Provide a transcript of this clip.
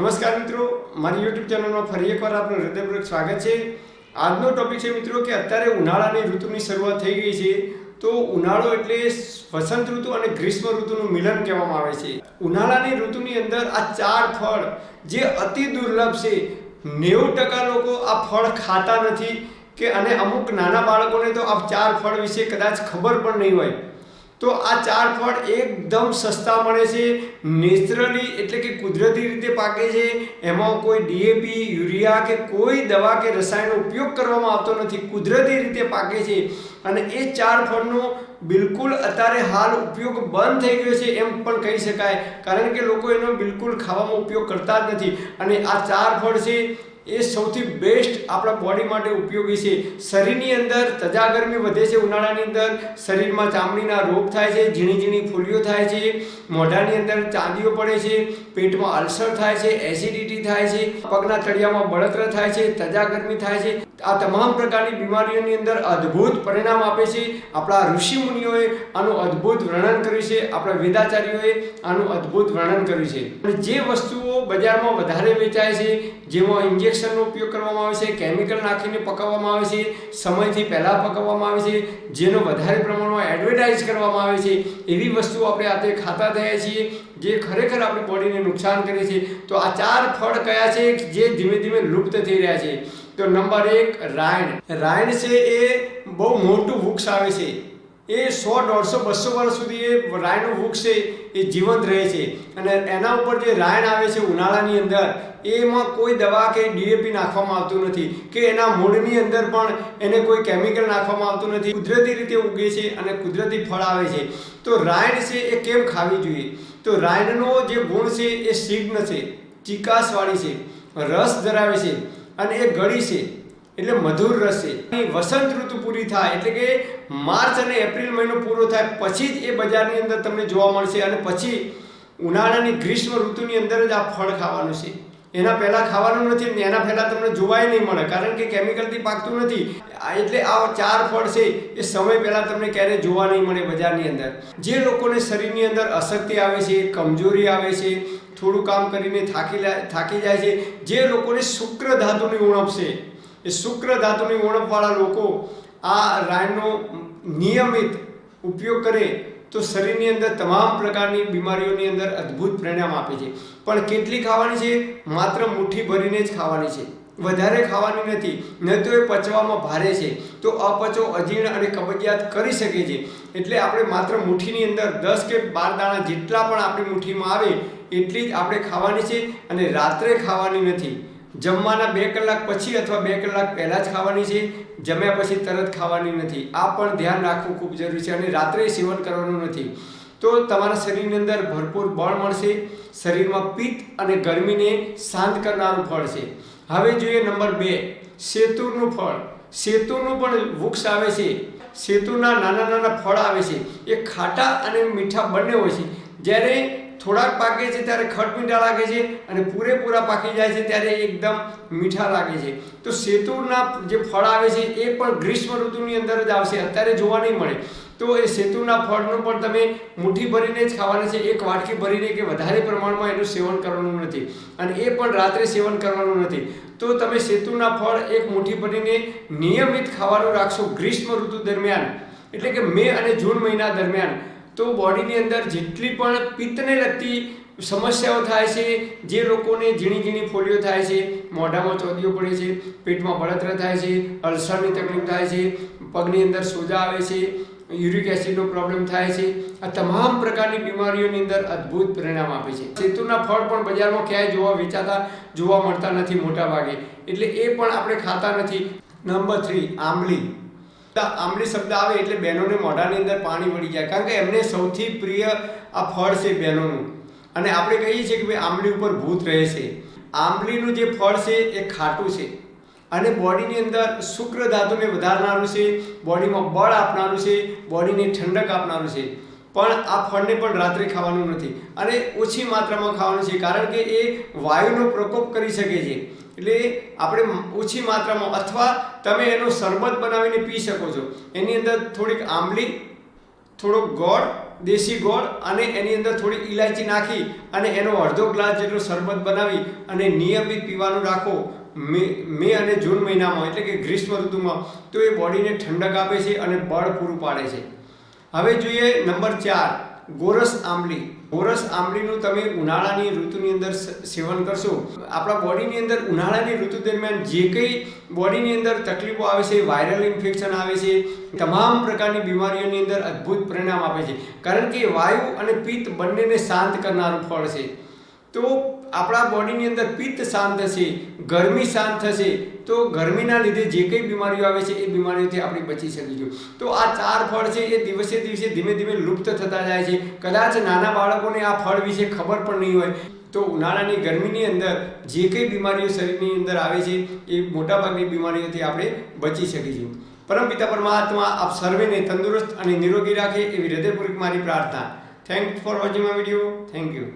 નમસ્કાર મિત્રો, મારી યુટ્યુબ ચેનલમાં ફરી એકવાર આપનું હૃદયપૂર્વક સ્વાગત છે. આજનો ટોપિક છે મિત્રો કે અત્યારે ઉનાળાની ઋતુની શરૂઆત થઈ ગઈ છે. તો ઉનાળો એટલે વસંત ઋતુ અને ગ્રીષ્મ ઋતુનું મિલન કહેવામાં આવે છે. ઉનાળાની ઋતુની અંદર આ ચાર ફળ જે અતિ દુર્લભ છે. નેવું ટકા લોકો આ ફળ ખાતા નથી કે અને અમુક નાના બાળકોને તો આ ચાર ફળ વિશે કદાચ ખબર પણ નહીં હોય. તો આ ચાર ફળ એકદમ સસ્તા મળે છે. નેચરલી એટલે કે કુદરતી રીતે પાકે છે. એમાં કોઈ ડીએપી યુરિયા કે કોઈ દવા કે રસાયણનો ઉપયોગ કરવામાં આવતો નથી. કુદરતી રીતે પાકે છે. અને એ ચાર ફળનો બિલકુલ અત્યારે હાલ ઉપયોગ બંધ થઈ ગયો છે એમ પણ કહી શકાય. કારણ કે લોકો એનો બિલકુલ ખાવામાં ઉપયોગ કરતા જ નથી. અને આ ચાર ફળ છે એ સૌથી બેસ્ટ આપણા બોડી માટે ઉપયોગી છે. શરીરની અંદર તજા ગરમી વધે છે ઉનાળાની અંદર, શરીરમાં ચામડીના રોગ થાય છે, ઝીણી ઝીણી ફૂલીઓ થાય છે, મોઢાની અંદર ચાંદીઓ પડે છે, પેટમાં અલ્સર થાય છે એસિડિટી થાય છે, પગના તળિયામાં બળતરા થાય છે તજા ગરમી થાય છે. આ તમામ પ્રકારની બીમારીઓની અંદર અદ્ભુત પરિણામ આપે છે. આપણા ઋષિ મુનિઓએ આનું અદ્ભુત વર્ણન કર્યું છે. આપણા વેદાચાર્યોએ આનું અદ્ભુત વર્ણન કર્યું છે. જે વસ્તુઓ બજારમાં વધારે વેચાય છે જેમાં ઇન્જેક્શનનો ઉપયોગ કરવામાં આવે છે કેમિકલ નાખીને પકાવવામાં આવે છે, સમયથી પહેલાં પકાવવામાં આવે છે, જેનો વધારે પ્રમાણમાં એડવર્ટાઇઝ કરવામાં આવે છે, એવી વસ્તુઓ આપણે આતે ખાતા થયા છીએ, જે ખરેખર આપણી બોડીને નુકસાન કરે છે. તો આ ચાર ફળ કયા છે જે ધીમે ધીમે લુપ્ત થઈ રહ્યા છે? તો નંબર એક રાયણ. રાયણ છે એ બહુ મોટું વૃક્ષ આવે છે. એ સો દોઢસો બસો વર્ષ સુધી એ રાયનું વૃક્ષ છે, એ જીવંત રહે છે. અને એના ઉપર જે રાયણ આવે છે ઉનાળાની અંદર, એમાં કોઈ દવા કે ડીએપી નાખવામાં આવતું નથી કે એના મૂળની અંદર પણ એને કોઈ કેમિકલ નાખવામાં આવતું નથી. કુદરતી રીતે ઉગે છે અને કુદરતી ફળ આવે છે. તો રાયણ છે એ કેમ ખાવી જોઈએ? તો રાયણનો જે ગુણ છે એ સિગ્ન છે, ચિકાસવાળી છે, રસ ધરાવે છે અને એ ગળી છે. એટલે મધુર રસ. વસંત ઋતુ પૂરી થાય એટલે કે માર્ચ અને એપ્રિલ મહિનો પૂરો થાય પછી જ એ બજારની અંદર તમને જોવા મળશે અને પછી ઉનાળાની ગ્રીષ્મ ઋતુની અંદર જ આ ફળ ખાવાનું છે. એના પહેલાં ખાવાનું નથી ને એના પહેલાં તમને જોવાય નહીં મળે. કારણ કે કેમિકલથી પાકતું નથી. એટલે આ ચાર ફળ છે એ સમય પહેલાં તમને ક્યારેય જોવા નહીં મળે બજારની અંદર. જે લોકોને શરીરની અંદર અશક્તિ આવે છે, કમજોરી આવે છે, થોડું કામ કરીને થાકી થાકી જાય છે, જે લોકોને શુક્ર ધાતુની ઉણપ છે એ શુક્ર ધાતુની ઓળખવાળા લોકો આ રાયનો નિયમિત ઉપયોગ કરે તો શરીરની અંદર તમામ પ્રકારની બીમારીઓની અંદર અદ્ભુત પરિણામ આપે છે. પણ કેટલી ખાવાની છે? માત્ર મુઠ્ઠી ભરીને જ ખાવાની છે. વધારે ખાવાની નથી, નહીં તો એ પચવામાં ભારે છે. તો અપચો, અજીર્ણ અને કબજિયાત કરી શકે છે. એટલે આપણે માત્ર મુઠ્ઠીની અંદર દસ કે બાર દાણા જેટલા પણ આપણી મુઠ્ઠીમાં આવે, એટલી જ આપણે ખાવાની છે અને રાત્રે ખાવાની નથી. જમવાના બે કલાક પછી અથવા બે કલાક પહેલાં જ ખાવાની છે, જમ્યા પછી તરત ખાવાની નથી. આ પણ ધ્યાન રાખવું ખૂબ જરૂરી છે અને રાત્રે સેવન કરવાનું નથી. તો તમારા શરીરની અંદર ભરપૂર બળ મળશે, શરીરમાં પિત્ત અને ગરમીને શાંત કરનારું ફળ છે. હવે જોઈએ નંબર બે, સેતુનું ફળ. સેતુનું પણ વૃક્ષ આવે છે. સેતુના નાના નાના ફળ આવે છે. એ ખાટા અને મીઠા બંને હોય છે. જ્યારે થોડાક પાકે છે ત્યારે ખટ લાગે છે અને પૂરેપૂરા પાકી જાય છે ત્યારે એકદમ મીઠા લાગે છે. તો સેતુના જે ફળ આવે છે એ પણ ગ્રીષ્મ ઋતુની અંદર જ આવશે, અત્યારે જોવા નહીં મળે. તો એ સેતુના ફળનું પણ તમે મુઠ્ઠી ભરીને જ ખાવાના છે, એક વાટકી ભરીને કે વધારે પ્રમાણમાં એનું સેવન કરવાનું નથી. અને એ પણ રાત્રે સેવન કરવાનું નથી. તો તમે સેતુના ફળ એક મુઠ્ઠી ભરીને નિયમિત ખાવાનું રાખશો ગ્રીષ્મ ઋતુ દરમિયાન. એટલે કે મે અને જૂન મહિના દરમિયાન. તો બોડીની અંદર જેટલી પણ પિત્તને લગતી સમસ્યાઓ થાય છે, જે લોકોને ઝીણી ઝીણી ફોલીઓ થાય છે, મોઢામાં ચોદીઓ પડે છે, પેટમાં બળતરા થાય છે, અલ્સરની તકલીફ થાય છે, પગની અંદર સોજા આવે છે, યુરિક એસિડનો પ્રોબ્લેમ થાય છે, આ તમામ પ્રકારની બીમારીઓની અંદર અદ્ભુત પરિણામ આપે છે. સેતુના ફળ પણ બજારમાં ક્યાંય જોવા વેચાતા, જોવા મળતા નથી મોટા ભાગે એટલે એ પણ આપણે ખાતા નથી. નંબર થ્રી, આંબલી. આંબલી શબ્દ આવે એટલે બહેનોને મોઢાની અંદર પાણી વળી જાય. કારણ કે એમને સૌથી પ્રિય આ ફળ છે બહેનોનું. અને આપણે કહીએ છીએ કે ભાઈ આંબલી ઉપર ભૂત રહે છે. આંબલીનું જે ફળ છે એ ખાટું છે. અને બોડીની અંદર શુક્ર ધાતુને વધારનારું છે, બોડીમાં બળ આપનારું છે, બોડીને ઠંડક આપનારું છે. પણ આ ફળને પણ રાત્રે ખાવાનું નથી. અને ઓછી માત્રામાં ખાવાનું છે, કારણ કે એ વાયુનો પ્રકોપ કરી શકે છે. એટલે આપણે ઓછી માત્રામાં અથવા તમે એનો શરબત બનાવીને પી શકો છો. એની અંદર થોડીક આંબલી, થોડોક ગોળ, દેશી ગોળ અને એની અંદર થોડી ઇલાયચી નાખી અને એનો અડધો ગ્લાસ જેટલો શરબત બનાવી અને નિયમિત પીવાનું રાખો મે મે અને જૂન મહિનામાં, એટલે કે ગ્રીષ્મ ઋતુમાં. તો એ બોડીને ઠંડક આપે છે અને બળ પૂરું પાડે છે. હવે જોઈએ નંબર ચાર, ગોરસ આંબલી. ગોરસ આંબલીનું તમે ઉનાળાની ઋતુની અંદર સેવન કરશો. આપણા બોડીની અંદર ઉનાળાની ઋતુ દરમિયાન જે કંઈ બોડીની અંદર તકલીફો આવે છે, વાયરલ ઇન્ફેક્શન આવે છે, તમામ પ્રકારની બીમારીઓની અંદર અદ્ભુત પરિણામ આપે છે. કારણ કે વાયુ અને પિત્ત બંનેને શાંત કરનારું ફળ છે. તો આપણા બોડીની અંદર પિત્ત શાંત થશે, ગરમી શાંત થશે, તો ગરમીના લીધે જે કંઈ બીમારીઓ આવે છે એ બીમારીઓથી આપણે બચી શકીશું તો આ ચાર ફળ છે એ દિવસે દિવસે ધીમે ધીમે લુપ્ત થતા જાય છે. કદાચ નાના બાળકોને આ ફળ વિશે ખબર પણ નહીં હોય, તો ઉનાળાની ગરમીની અંદર જે કંઈ બીમારીઓ શરીરની અંદર આવે છે એ મોટાભાગની બીમારીઓથી આપણે બચી શકીશું પરમપિતા પરમાત્મા આપ સર્વેને તંદુરસ્ત અને નિરોગી રાખે એવી હૃદયપૂર્વક મારી પ્રાર્થના. Thank for watching my video thank you